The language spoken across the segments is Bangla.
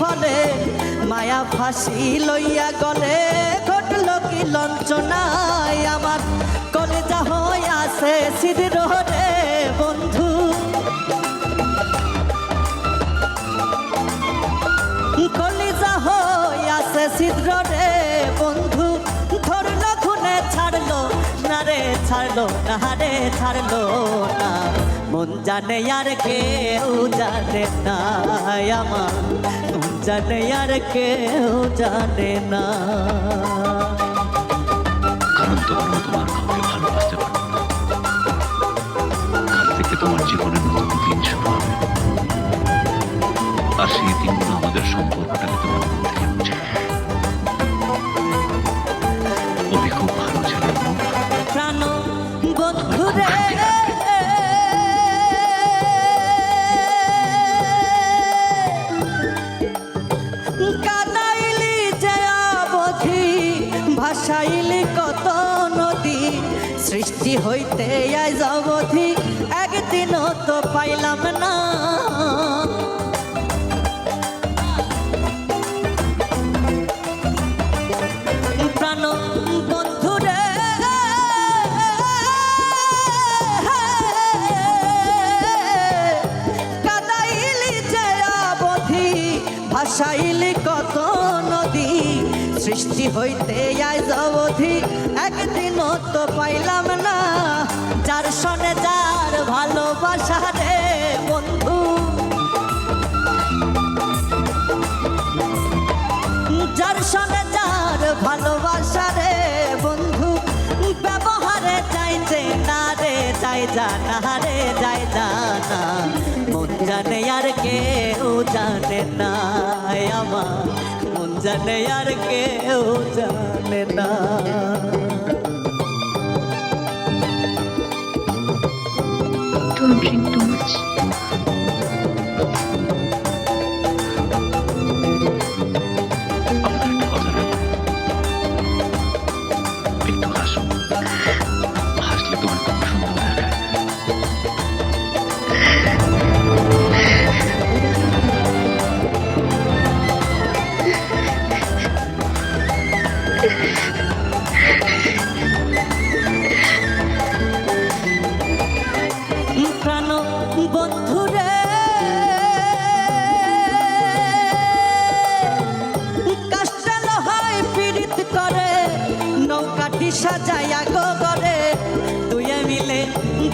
ফলে মায়া ফাঁসি লইয়া গলে। ঘটল কি লঞ্চনায় আমার কলেজা হয়ে আছে সিদির রে বন্ধু। কলিজা হই আছে ছিদ্র রে বন্ধু। ধরলো খুনে ছাড়লো, না রে ছাড়লো, না রে ছাড়লো না। মন জানে আর কেউ জানে না আমার। মন জানে আর কেউ জানে না। তোমার জীবনের নতুন ভাসাইলি কত নদী? সৃষ্টি হইতে আজ অবধি একদিনও তো পাইলাম না। সৃষ্টি হইতে আজ অবধি একদিন তো পাইলাম না। যার সনে যার ভালোবাসা রে বন্ধু। যার সঙ্গে যার ভালোবাসা রে বন্ধু। ব্যবহারে চাইছে না রে চাই জানা রে, যাই জানা। মন জানে আর কেউ জানে না আমার জানে আর কেউ জানে না too much.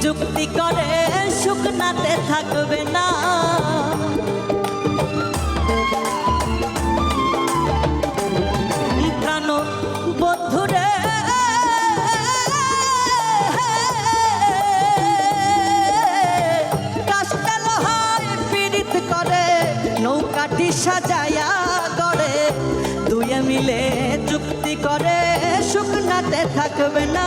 যুক্তি করে শুকনাতে থাকবে না। প্রাণ বন্ধুরে নৌকাটি সাজায়া করে দুয়ে মিলে চুক্তি করে শুকনাতে থাকবে না।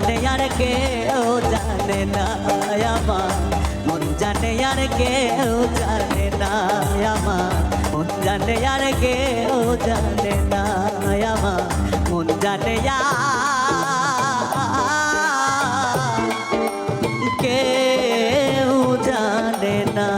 জানে আর কেউ জানে না আমার মন জানে আর কেউ জানে না আমার মন জানে আর কেউ জানে না আমার মন জানে কেউ জানে না